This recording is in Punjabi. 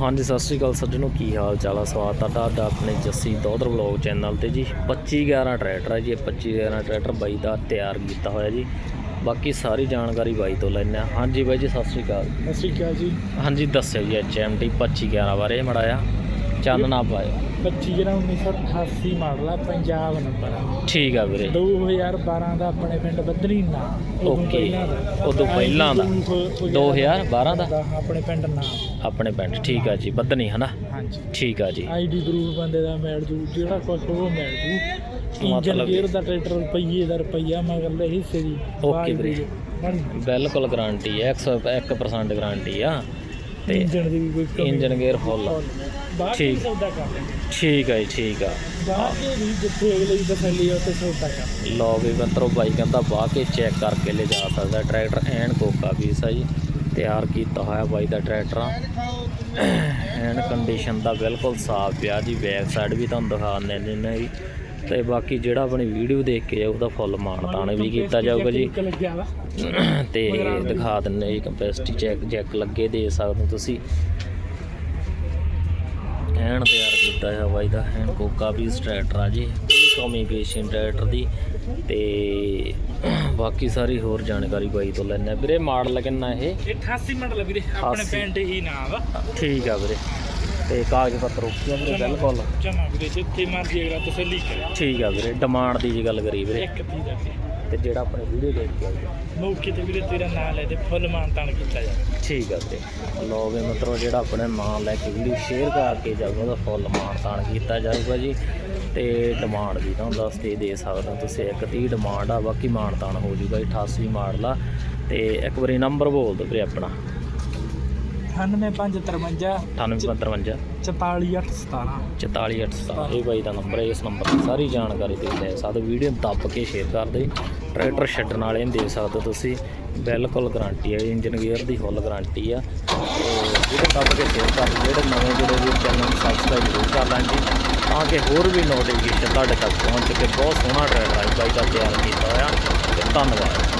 ਹਾਂਜੀ ਸਤਿ ਸ਼੍ਰੀ ਅਕਾਲ ਸੱਜਣੋ ਕੀ ਹਾਲ ਚਾਲ ਆ? ਸਵਾਗਤ ਆ ਤੁਹਾਡਾ ਆਪਣੇ ਜੱਸੀ ਦੋਦਰ ਵਲੌਗ ਚੈਨਲ ਤੇ ਜੀ। 2511 ਟਰੈਕਟਰ ਹੈ ਜੀ ਇਹ 2511 ਟਰੈਕਟਰ ਬਾਈ ਦਾ ਤਿਆਰ ਕੀਤਾ ਹੋਇਆ ਜੀ। ਬਾਕੀ ਸਾਰੀ ਜਾਣਕਾਰੀ ਬਾਈ ਤੋਂ ਲੈਣੇ ਆ। ਹਾਂਜੀ ਬਾਈ ਜੀ ਸਤਿ ਸ਼੍ਰੀ ਅਕਾਲ। ਸਤਿ ਸ਼੍ਰੀ ਅਕਾਲ ਜੀ। ਹਾਂਜੀ ਦੱਸਿਓ ਜੀ ਐਚਐਮਟੀ 2511 ਬਾਰੇ ਮੜਾਇਆ ਚਾਨਣਾ ਪਾਇਓ। 25 ਜਿਹੜਾ 1988 ਮਾਡਲ ਆ ਪੰਜਾਬ ਨੰਬਰ ਆ। ਠੀਕ ਆ ਵੀਰੇ। 2012 ਦਾ ਆਪਣੇ ਪਿੰਡ ਬੱਦਰੀ ਨਾ ਓਕੇ। ਉਦੋਂ ਪਹਿਲਾਂ ਦਾ। ਉਦੋਂ 2012 ਦਾ? ਆਪਣੇ ਪਿੰਡ ਨਾ ਆਪਣੇ ਪਿੰਡ ਠੀਕ ਆ ਜੀ ਬੱਦਨੀ ਹਨਾ? ਹਾਂਜੀ। ਠੀਕ ਆ ਜੀ। ਆਈਡੀ ਗਰੂਪ ਬੰਦੇ ਦਾ ਮਿਲ ਜੂ ਜਿਹੜਾ ਕੁਝ ਉਹ ਮਿਲ ਜੂ। ਇੰਜਨ ਗੇਅਰ ਦਾ ਟਰੈਕਟਰ ਰੁਪਈਏ ਦਾ ਰੁਪਈਆ ਮਗਰਲੇ ਹਿੱਸੇ ਦੀ। ਓਕੇ ਵੀਰੇ। ਬਿਲਕੁਲ ਗਾਰੰਟੀ ਹੈ 101% ਗਾਰੰਟੀ ਆ। ਤੇ ਇੰਜਨ ਦੀ ਵੀ ਕੋਈ ਕਮੀ ਇੰਜਨ ਗੇਅਰ ਬਾਹਰ ਠੀਕ। ਠੀਕ ਸੌਦਾ ਠੀਕ ਹੈ ਜੀ ਠੀਕ ਆ। ਦੇ ਵੀ ਜਿੱਥੇ ਅਗਲੇ ਦੀ ਤਸੱਲੀ ਆ ਉੱਥੇ ਸੌਦਾ ਕਰਦੇ ਲਓ ਵੀ ਮਿੱਤਰੋ ਬਾਈ ਕਹਿੰਦਾ ਬਾਹ ਕੇ ਚੈੱਕ ਕਰਕੇ ਲੈ ਜਾ ਸਕਦਾ ਟਰੈਕਟਰ ਐਨ ਕੋਕਾ ਪੀਸ ਆ ਜੀ। ਤਿਆਰ ਕੀਤਾ ਹੋਇਆ ਬਾਈ ਦਾ ਟਰੈਕਟਰ ਆ। ਐਨ ਕੰਡੀਸ਼ਨ ਦਾ ਬਿਲਕੁਲ ਸਾਫ਼ ਪਿਆ ਜੀ ਬੈਕ ਸਾਈਡ ਵੀ ਤੁਹਾਨੂੰ ਦਿਖਾ ਦਿੰਦੇ ਨੇ ਜੀ। ਤੇ ਬਾਕੀ ਜਿਹੜਾ ਆਪਣੀ ਵੀਡੀਓ ਦੇਖ ਕੇ ਉਹਦਾ ਫੁੱਲ ਮਾਨਤਾਨ ਵੀ ਕੀਤਾ ਜਾਊਗਾ ਜੀ। ਤੇ ਦਿਖਾ ਦਿੰਨੇ ਜੀ ਕੰਪੈਸਿਟੀ ਚੈੱਕ ਚੈੱਕ ਲੱਗੇ ਦੇ ਸਕਦੇ ਤੁਸੀਂ। ਐਨ ਤਿਆਰ ਕੀਤਾ ਹੈ ਬਾਈ ਦਾ ਐਨ ਕੋਕਾ ਵੀ ਟਰੈਕਟਰ ਆ ਜੀ ਕਮੀ ਪੇਸ਼ੀ ਨਹੀਂ ਟਰੈਕਟਰ ਦੀ। ਤੇ ਬਾਕੀ ਸਾਰੀ ਹੋਰ ਜਾਣਕਾਰੀ ਬਾਈ ਤੋਂ ਲੈਣੇ ਵੀਰੇ ਮਾਡਲ ਕਿੰਨਾ ਇਹ? ਇਹ 88 ਮਾਡਲ ਵੀਰੇ ਆਪਣੇ 88 ਪਿੰਡ ਹੀ ਨਾਮ ਠੀਕ ਆ ਵੀਰੇ। ਤੇ ਕਾਗਜ਼ ਪੱਤਰ ਓਕੇ ਆ ਵੀਰੇ? ਬਿਲਕੁਲ। ਜਮਾ ਵੀਰੇ ਜਿੱਥੇ ਮਰਜ਼ੀ ਅਗਲਾ ਤਸੱਲੀ ਕਰੇ ਠੀਕ ਆ ਵੀਰੇ ਡਿਮਾਂਡ ਦੀ ਜੀ ਗੱਲ ਕਰੀ ਵੀਰੇ। ਇੱਕ ਤੀ ਦਾ ਤੇ ਤੇ ਜਿਹੜਾ ਆਪਣੇ ਵੀਡੀਓ ਦੇਖ ਕੇ ਆਊਗਾ ਮੌਕੇ ਤੇ ਵੀਰੇ ਤੇਰਾ ਨਾਂ ਲੈ ਤੇ ਫੁੱਲ ਮਾਨਤਾਨ ਕੀਤਾ ਜਾ ਠੀਕ ਆ ਵੀਰੇ। ਲੋ ਵੀ ਮਤਲਬ ਜਿਹੜਾ ਆਪਣੇ ਨਾਂ ਲੈ ਕੇ ਵੀਡੀਓ ਸ਼ੇਅਰ ਕਰਕੇ ਜਾਊਗਾ ਉਹਦਾ ਫੁੱਲ ਮਾਨਤਾਨ ਕੀਤਾ ਜਾਊਗਾ ਜੀ। ਤੇ ਡਿਮਾਂਡ ਦੀ ਤੁਹਾਨੂੰ ਦੱਸ ਤੇ ਦੇ ਸਕਦੇ ਹੋ। ਤੁਸੀਂ ਇੱਕ 30 ਡਿਮਾਂਡ ਆ ਬਾਕੀ ਮਾਨਤਾਨ ਹੋ ਜੂਗਾ ਜੀ 88 ਮਾਡਲ ਆ। ਤੇ ਇੱਕ ਵਾਰੀ ਨੰਬਰ ਬੋਲ ਦਿਓ ਵੀਰੇ ਆਪਣਾ। 98553 9855 44817 44817 ਇਹ ਬਾਈ ਦਾ ਨੰਬਰ ਹੈ ਇਸ ਨੰਬਰ ਤੇ ਸਾਰੀ ਜਾਣਕਾਰੀ ਦੇ ਲੈ ਸਕਦੇ। ਵੀਡੀਓ ਦੱਬ ਕੇ ਸ਼ੇਅਰ ਕਰ ਦਿਓ। ਟਰੈਕਟਰ ਛੱਡਣ ਵਾਲੇ ਨੂੰ ਦੇ ਸਕਦੇ ਤੁਸੀਂ। ਬਿਲਕੁਲ ਗਾਰੰਟੀ ਹੈ ਇੰਜਨ ਗੇਅਰ ਦੀ ਫੁੱਲ ਗਾਰੰਟੀ ਆ। ਵੀਡੀਓ ਦੱਬ ਕੇ ਸ਼ੇਅਰ ਕਰ। ਜਿਹੜੇ ਨਵੇਂ ਜਿਹੜੇ ਵੀ ਚੈਨਲ ਨੂੰ ਸਬਸਕ੍ਰਾਈਬ ਜ਼ਰੂਰ ਕਰ ਜੀ ਤਾਂ ਕਿ ਹੋਰ ਵੀ ਨੋਟੀਫਿਕੇਸ਼ਨ ਤੁਹਾਡੇ ਤੱਕ ਪਹੁੰਚ ਸਕੇ। ਬਹੁਤ ਸੋਹਣਾ ਟਰੈਕਟਰ ਹੈ ਬਾਈ ਦਾ ਤਿਆਰ ਕੀਤਾ ਹੋਇਆ। ਧੰਨਵਾਦ।